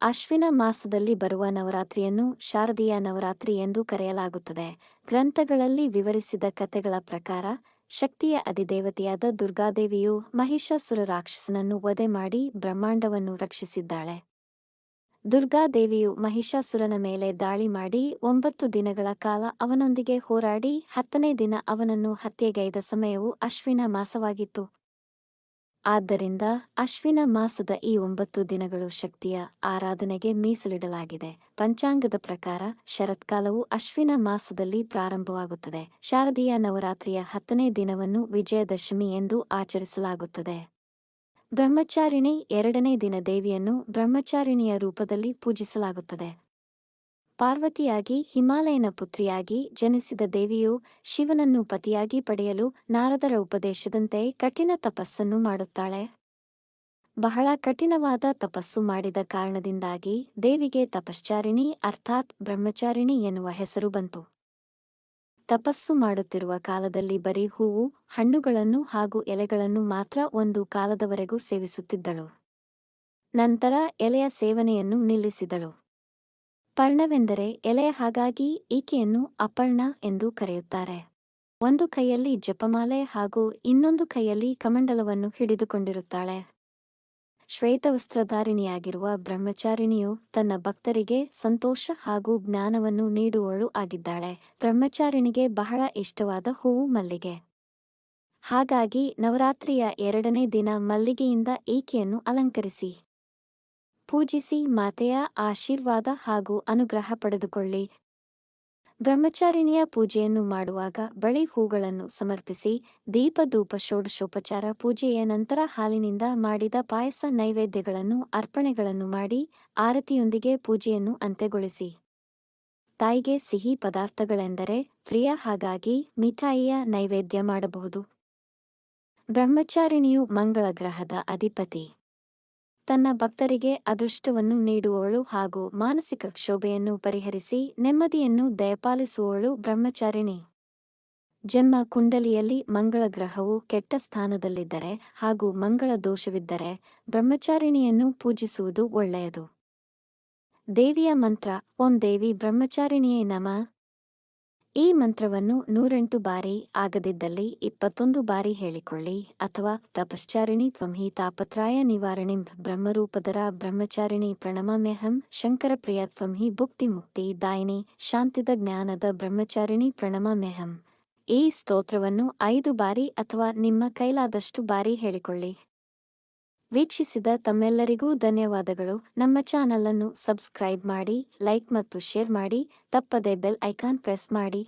ಅಶ್ವಿನ ಮಾಸದಲ್ಲಿ ಬರುವ ನವರಾತ್ರಿಯನ್ನು ಶಾರದೀಯ ನವರಾತ್ರಿ ಎಂದು ಕರೆಯಲಾಗುತ್ತದೆ. ಗ್ರಂಥಗಳಲ್ಲಿ ವಿವರಿಸಿದ ಕಥೆಗಳ ಪ್ರಕಾರ, ಶಕ್ತಿಯ ಅಧಿದೇವತೆಯಾದ ದುರ್ಗಾದೇವಿಯು ಮಹಿಷಾಸುರ ರಾಕ್ಷಸನನ್ನು ವಧೆ ಮಾಡಿ ಬ್ರಹ್ಮಾಂಡವನ್ನು ರಕ್ಷಿಸಿದ್ದಾಳೆ. ದುರ್ಗಾದೇವಿಯು ಮಹಿಷಾಸುರನ ಮೇಲೆ ದಾಳಿ ಮಾಡಿ ಒಂಬತ್ತು ದಿನಗಳ ಕಾಲ ಅವನೊಂದಿಗೆ ಹೋರಾಡಿ ಹತ್ತನೇ ದಿನ ಅವನನ್ನು ಹತ್ಯೆಗೈದ ಸಮಯವು ಅಶ್ವಿನ ಮಾಸವಾಗಿತ್ತು. ಆದ್ದರಿಂದ ಅಶ್ವಿನ ಮಾಸದ ಈ ಒಂಬತ್ತು ದಿನಗಳು ಶಕ್ತಿಯ ಆರಾಧನೆಗೆ ಮೀಸಲಿಡಲಾಗಿದೆ. ಪಂಚಾಂಗದ ಪ್ರಕಾರ ಶರತ್ಕಾಲವು ಅಶ್ವಿನ ಮಾಸದಲ್ಲಿ ಪ್ರಾರಂಭವಾಗುತ್ತದೆ. ಶಾರದೀಯ ನವರಾತ್ರಿಯ ಹತ್ತನೇ ದಿನವನ್ನು ವಿಜಯದಶಮಿ ಎಂದು ಆಚರಿಸಲಾಗುತ್ತದೆ. ಬ್ರಹ್ಮಚಾರಿಣಿ ಎರಡನೇ ದಿನ ದೇವಿಯನ್ನು ಬ್ರಹ್ಮಚಾರಿಣಿಯ ರೂಪದಲ್ಲಿ ಪೂಜಿಸಲಾಗುತ್ತದೆ. ಪಾರ್ವತಿಯಾಗಿ, ಹಿಮಾಲಯನ ಪುತ್ರಿಯಾಗಿ ಜನಿಸಿದ ದೇವಿಯು ಶಿವನನ್ನು ಪತಿಯಾಗಿ ಪಡೆಯಲು ನಾರದರ ಉಪದೇಶದಂತೆ ಕಠಿಣ ತಪಸ್ಸನ್ನು ಮಾಡುತ್ತಾಳೆ. ಬಹಳ ಕಠಿಣವಾದ ತಪಸ್ಸು ಮಾಡಿದ ಕಾರಣದಿಂದಾಗಿ ದೇವಿಗೆ ತಪಶ್ಚಾರಿಣಿ ಅರ್ಥಾತ್ ಬ್ರಹ್ಮಚಾರಿಣಿ ಎನ್ನುವ ಹೆಸರು ಬಂತು. ತಪಸ್ಸು ಮಾಡುತ್ತಿರುವ ಕಾಲದಲ್ಲಿ ಬರೀ ಹೂವು, ಹಣ್ಣುಗಳನ್ನು ಹಾಗೂ ಎಲೆಗಳನ್ನು ಮಾತ್ರ ಒಂದು ಕಾಲದವರೆಗೂ ಸೇವಿಸುತ್ತಿದ್ದಳು. ನಂತರ ಎಲೆಯ ಸೇವನೆಯನ್ನು ನಿಲ್ಲಿಸಿದಳು. ಪರ್ಣವೆಂದರೆ ಎಲೆ ಹಾಗಾಗಿ ಈಕೆಯನ್ನು ಅಪರ್ಣ ಎಂದು ಕರೆಯುತ್ತಾರೆ. ಒಂದು ಕೈಯಲ್ಲಿ ಜಪಮಾಲೆ ಹಾಗೂ ಇನ್ನೊಂದು ಕೈಯಲ್ಲಿ ಕಮಂಡಲವನ್ನು ಹಿಡಿದುಕೊಂಡಿರುತ್ತಾಳೆ. ಶ್ವೇತವಸ್ತ್ರಧಾರಿಣಿಯಾಗಿರುವ ಬ್ರಹ್ಮಚಾರಿಣಿಯು ತನ್ನ ಭಕ್ತರಿಗೆ ಸಂತೋಷ ಹಾಗೂ ಜ್ಞಾನವನ್ನು ನೀಡುವಳು ಆಗಿದ್ದಾಳೆ. ಬ್ರಹ್ಮಚಾರಿಣಿಗೆ ಬಹಳ ಇಷ್ಟವಾದ ಹೂವು ಮಲ್ಲಿಗೆ. ಹಾಗಾಗಿ ನವರಾತ್ರಿಯ ಎರಡನೇ ದಿನ ಮಲ್ಲಿಗೆಯಿಂದ ಈಕೆಯನ್ನು ಅಲಂಕರಿಸಿ. ಪೂಜಿಸಿ ಮಾತೆಯ ಆಶೀರ್ವಾದ ಹಾಗೂ ಅನುಗ್ರಹ ಪಡೆದುಕೊಳ್ಳಿ. ಬ್ರಹ್ಮಚಾರಿಣಿಯ ಪೂಜೆಯನ್ನು ಮಾಡುವಾಗ ಬಳಿ ಹೂಗಳನ್ನು ಸಮರ್ಪಿಸಿ ದೀಪಧೂಪ ಷೋಡಶೋಪಚಾರ, ಪೂಜೆಯ ನಂತರ ಹಾಲಿನಿಂದ ಮಾಡಿದ ಪಾಯಸ ನೈವೇದ್ಯಗಳನ್ನು, ಅರ್ಪಣೆಗಳನ್ನು ಮಾಡಿ ಆರತಿಯೊಂದಿಗೆ ಪೂಜೆಯನ್ನು ಅಂತ್ಯಗೊಳಿಸಿ. ತಾಯಿಗೆ ಸಿಹಿ ಪದಾರ್ಥಗಳೆಂದರೆ ಪ್ರಿಯ, ಹಾಗಾಗಿ ಮಿಠಾಯಿಯ ನೈವೇದ್ಯ ಮಾಡಬಹುದು. ಬ್ರಹ್ಮಚಾರಿಣಿಯು ಮಂಗಳ ಗ್ರಹದ ಅಧಿಪತಿ. ತನ್ನ ಭಕ್ತರಿಗೆ ಅದೃಷ್ಟವನ್ನು ನೀಡುವವಳು ಹಾಗೂ ಮಾನಸಿಕ ಕ್ಷೋಭೆಯನ್ನು ಪರಿಹರಿಸಿ ನೆಮ್ಮದಿಯನ್ನು ದಯಪಾಲಿಸುವವಳು ಬ್ರಹ್ಮಚಾರಿಣಿ. ಜನ್ಮ ಕುಂಡಲಿಯಲ್ಲಿ ಮಂಗಳ ಗ್ರಹವು ಕೆಟ್ಟ ಸ್ಥಾನದಲ್ಲಿದ್ದರೆ ಹಾಗೂ ಮಂಗಳ ದೋಷವಿದ್ದರೆ ಬ್ರಹ್ಮಚಾರಿಣಿಯನ್ನು ಪೂಜಿಸುವುದು ಒಳ್ಳೆಯದು. ದೇವಿಯ ಮಂತ್ರ, ಓಂ ದೇವಿ ಬ್ರಹ್ಮಚಾರಿಣಿಯೇ ನಮ. ಈ ಮಂತ್ರವನ್ನು ನೂರೆಂಟು ಬಾರಿ ಆಗದಿದ್ದಲ್ಲಿ ಇಪ್ಪತ್ತೊಂದು ಬಾರಿ ಹೇಳಿಕೊಳ್ಳಿ ಅಥವಾ ತಪಶ್ಚಾರಿಣಿ ತ್ವಂಹಿ ತಾಪತ್ರಾಯ ನಿವಾರಣಿ ಬ್ರಹ್ಮರೂಪದರ ಬ್ರಹ್ಮಚಾರಿಣಿ ಪ್ರಣಮಮ್ಯಹಂ ಶಂಕರ ಪ್ರಿಯ ತ್ವಂಹಿ ಭುಕ್ತಿ ಮುಕ್ತಿ ದಾಯಿನಿ ಶಾಂತಿದ ಜ್ಞಾನದ ಬ್ರಹ್ಮಚಾರಿಣಿ ಪ್ರಣಮಮ್ಯಹಂ. ಈ ಸ್ತೋತ್ರವನ್ನು ಐದು ಬಾರಿ ಅಥವಾ ನಿಮ್ಮ ಕೈಲಾದಷ್ಟು ಬಾರಿ ಹೇಳಿಕೊಳ್ಳಿ. ವೀಕ್ಷಿಸಿದ ತಮ್ಮೆಲ್ಲರಿಗೂ ಧನ್ಯವಾದಗಳು. ನಮ್ಮ ಚಾನಲನ್ನು ಸಬ್ಸ್ಕ್ರೈಬ್ ಮಾಡಿ, ಲೈಕ್ ಮತ್ತು ಶೇರ್ ಮಾಡಿ, ತಪ್ಪದೆ ಬೆಲ್ ಐಕಾನ್ ಪ್ರೆಸ್ ಮಾಡಿ.